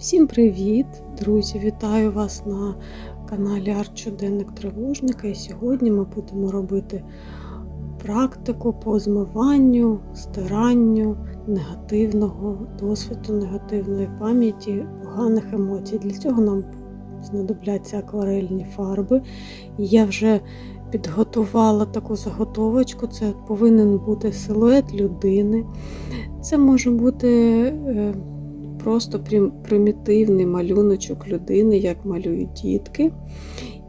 Всім привіт, друзі! Вітаю вас на каналі Арт-Щоденник Тривожника. І сьогодні ми будемо робити практику по змиванню, стиранню негативного досвіду, негативної пам'яті, поганих емоцій. Для цього нам знадобляться акварельні фарби. Я вже підготувала таку заготовочку. Це повинен бути силует людини. Це може бути. Просто прим- примітивний малюночок людини, як малюють дітки.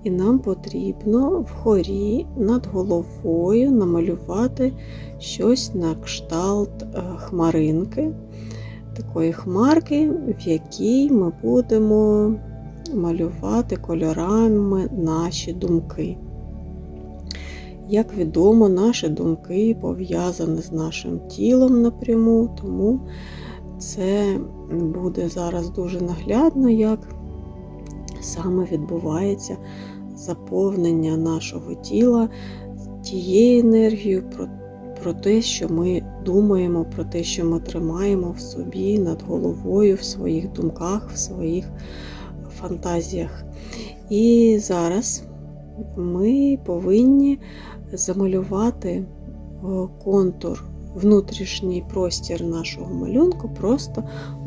І нам потрібно вгорі над головою намалювати щось на кшталт е, хмаринки, такої хмарки, в якій ми будемо малювати кольорами наші думки. Як відомо, наші думки пов'язані з нашим тілом напряму, тому це буде зараз дуже наглядно, як саме відбувається заповнення нашого тіла тією енергією, про, про те, що ми думаємо, про те, що ми тримаємо в собі над головою, в своїх думках, в своїх фантазіях. І зараз ми повинні замалювати контур внутрішній простір нашого малюнку просто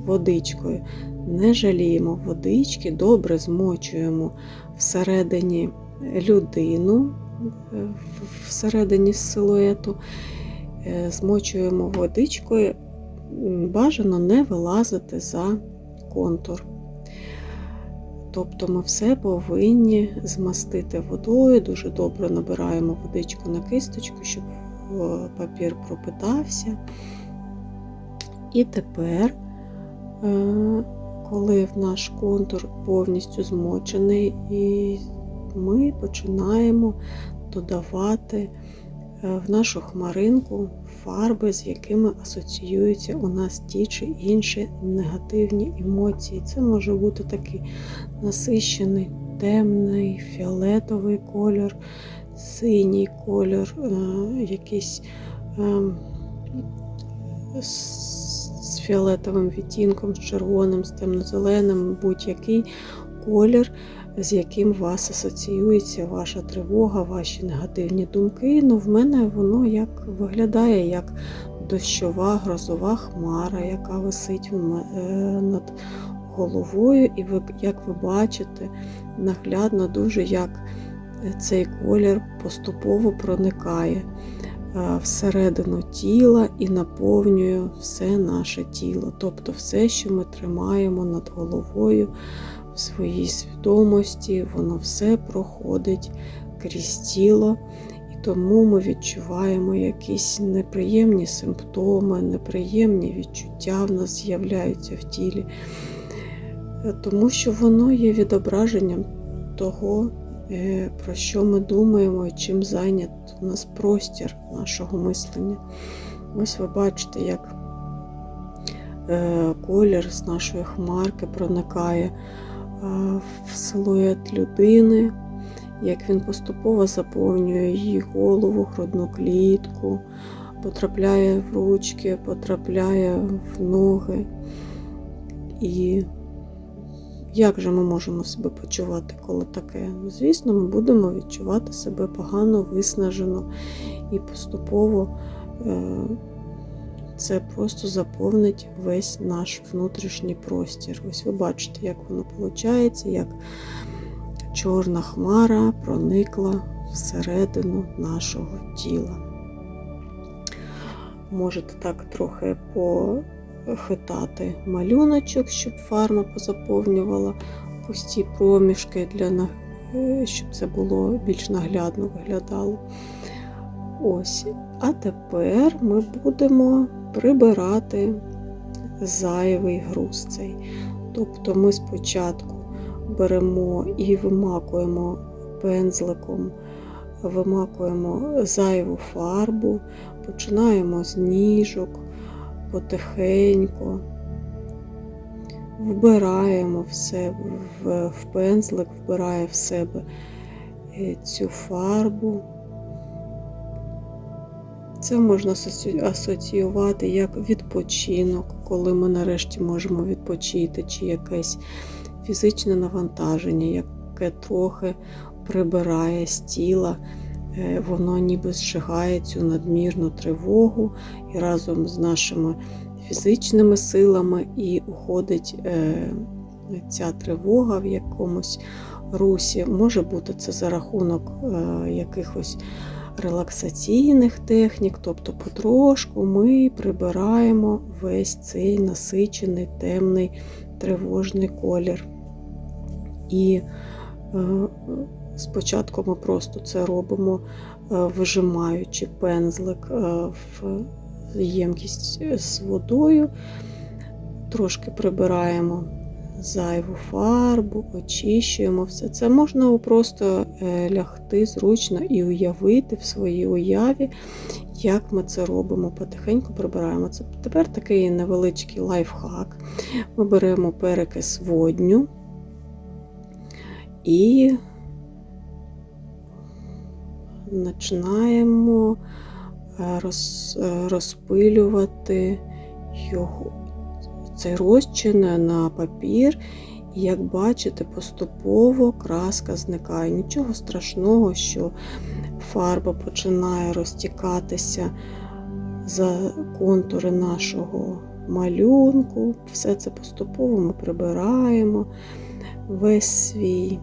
водичкою. Не жаліємо водички, добре змочуємо всередині людину, е, всередині силуету, е, змочуємо водичкою, бажано не вилазити за контур. Тобто ми все повинні змастити водою, дуже добре набираємо водичку на кисточку, щоб папір пропитався. І тепер, е, коли наш контур повністю змочений, ми починаємо додавати е, в нашу хмаринку фарби, з якими асоціюються у нас ті чи інші негативні емоції. Це може бути такий насищений, темний, фіолетовий кольор синій кольор, е, якийсь е, з фіолетовим відтінком, з червоним, з темно-зеленим, будь-який колір, з яким вас асоціюється ваша тривога, ваші негативні думки. Ну, в мене воно як виглядає як дощова грозова хмара, яка висить е, над головою, і ви, як ви бачите, наглядно дуже як цей колір поступово проникає е, всередину тіла і наповнює все наше тіло. Тобто все, що ми тримаємо над головою в своїй свідомості, воно все проходить крізь тіло. Тому ми відчуваємо якісь неприємні симптоми, неприємні відчуття в нас з'являються в тілі, е, тому що воно є відображенням того, про що ми думаємо і чим зайнят у нас простір нашого мислення. Ось ви бачите, як е, колір з нашої хмарки проникає е, в силует людини, як він поступово заповнює її голову, грудну клітку, потрапляє в ручки, потрапляє в ноги. І як же ми можемо себе почувати, коли таке? Ну, Звісно, ми будемо відчувати себе погано, виснажено і поступово е, це просто заповнить весь наш внутрішній простір. Ось ви бачите, як воно виходить, як чорна хмара проникла всередину нашого тіла. Можете так трохи по хитати малюночок, щоб фарма позаповнювала пусті проміжки, для, е, щоб це було більш наглядно виглядало. Ось. А тепер ми будемо прибирати зайвий груз цей. Тобто ми спочатку беремо і вимакуємо пензликом, вимакуємо зайву фарбу, починаємо з ніжок, потихеньку вбираємо в себе в, пензлик, вбирає в себе е, цю фарбу. Це можна асоціювати як відпочинок, коли ми нарешті можемо відпочити, чи якесь фізичне навантаження, яке трохи прибирає з тіла. Е, Воно ніби зжигає цю надмірну тривогу і разом з нашими фізичними силами і уходить е, ця тривога в якомусь русі. Може бути це за рахунок е, якихось релаксаційних технік, тобто потрошку ми прибираємо весь цей насичений, темний, тривожний колір. І спочатку ми просто це робимо, е, вижимаючи пензлик е, в ємкість з водою, трошки прибираємо зайву фарбу, очищуємо все це. Можна просто е, лягти зручно і уявити в своїй уяві, як ми це робимо. Потихеньку прибираємо. Це тепер такий невеличкий лайфхак. Ми беремо перекис водню і починаємо е, роз, е, розпилювати його, цей розчин на папір. І як бачите, поступово краска зникає. Нічого страшного, що фарба починає розтікатися за контури нашого малюнку. Все це поступово ми прибираємо весь свій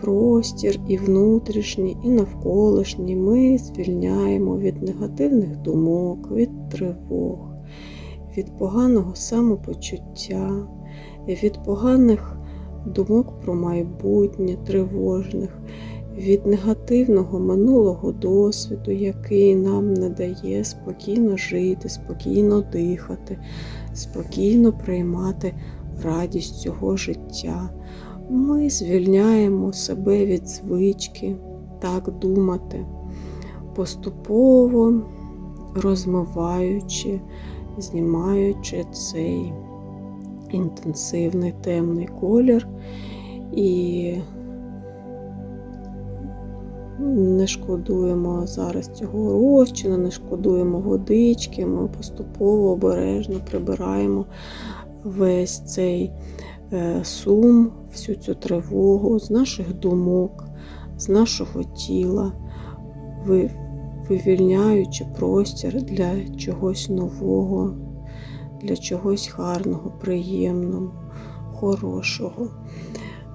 простір і внутрішній, і навколишній ми звільняємо від негативних думок, від тривог, від поганого самопочуття, від поганих думок про майбутнє, тривожних, від негативного минулого досвіду, який нам не дає спокійно жити, спокійно дихати, спокійно приймати радість цього життя. Ми звільняємо себе від звички так думати, поступово розмиваючи, знімаючи цей інтенсивний темний колір і не шкодуємо зараз цього розчину, не шкодуємо водички, ми поступово обережно прибираємо весь цей сум, всю цю тривогу з наших думок, з нашого тіла, вивільняючи простір для чогось нового, для чогось гарного, приємного, хорошого.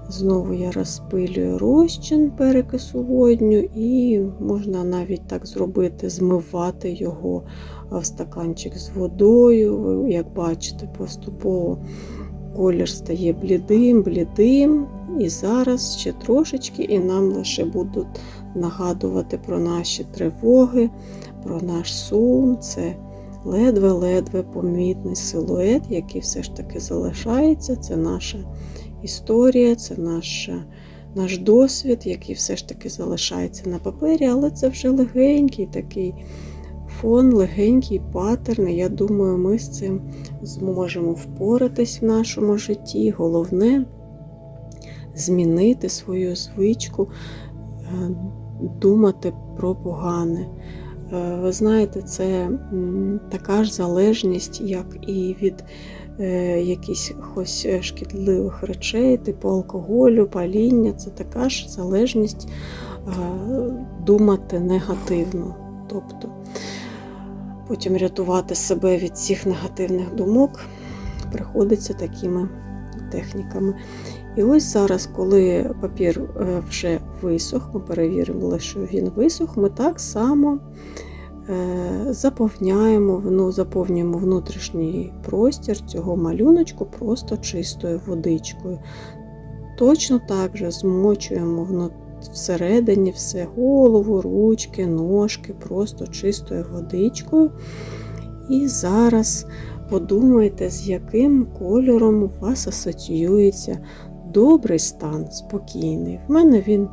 Знову я розпилюю розчин перекису водню, і можна навіть так зробити, змивати його в стаканчик з водою. Як бачите, поступово колір стає блідим, блідим. І зараз ще трошечки, і нам лише будуть нагадувати про наші тривоги, про наш сум. Це ледве-ледве помітний силует, який все ж таки залишається. Це наша історія, це наша, наш досвід, який все ж таки залишається на папері, але це вже легенький такий фон, легенький паттерн. Я думаю, ми з цим зможемо впоратись в нашому житті. Головне змінити свою звичку, е, думати про погане. Е, Ви знаєте, це така ж залежність, як і від е, якихось шкідливих речей, типу алкоголю, паління. Це така ж залежність думати негативно. Тобто потім рятувати себе від цих негативних думок приходиться такими техніками. І ось зараз, коли папір е, вже висох, ми перевірили, що він висох, ми так само е, заповняємо, ну, заповнюємо внутрішній простір цього малюночку просто чистою водичкою. Точно так же змочуємо вну- всередині все голову, ручки, ножки, просто чистою водичкою. І зараз подумайте, з яким кольором у вас асоціюється добрий стан, спокійний. В мене він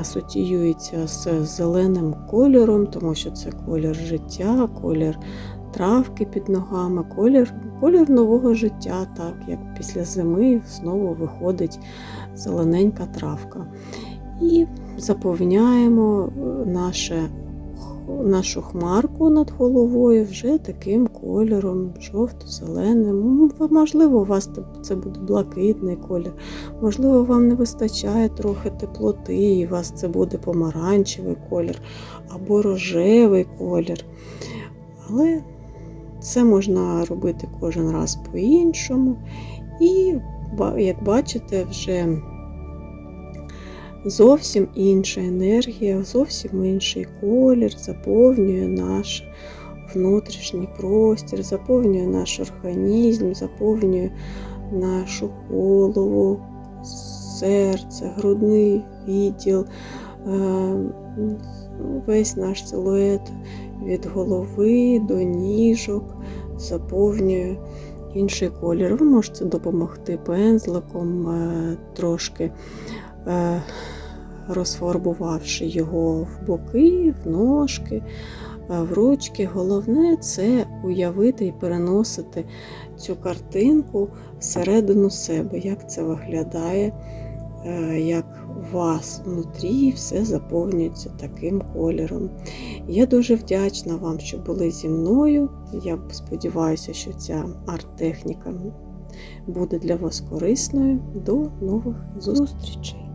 асоціюється з зеленим кольором, тому що це колір життя, колір травки під ногами, колір, колір нового життя, так як після зими знову виходить зелененька травка. І заповняємо е, наше нашу хмарку над головою вже таким кольором, жовто-зеленим. Можливо, у вас це буде блакитний колір, можливо, вам не вистачає трохи теплоти, і у вас це буде помаранчевий колір або рожевий колір. Але це можна робити кожен раз по-іншому. І, як бачите, вже зовсім інша енергія, зовсім інший колір заповнює наш внутрішній простір, заповнює наш організм, заповнює нашу голову, серце, грудний відділ, е, весь наш силует від голови до ніжок заповнює інший колір. Ви можете допомогти пензликом е, трошки розфарбувавши його в боки, в ножки, е, в ручки. Головне це уявити і переносити цю картинку всередину себе, як це виглядає, е, як у вас внутрі все заповнюється таким кольором. Я дуже вдячна вам, що були зі мною. Я сподіваюся, що ця арт-техніка буде для вас корисною. До нових зустрічей!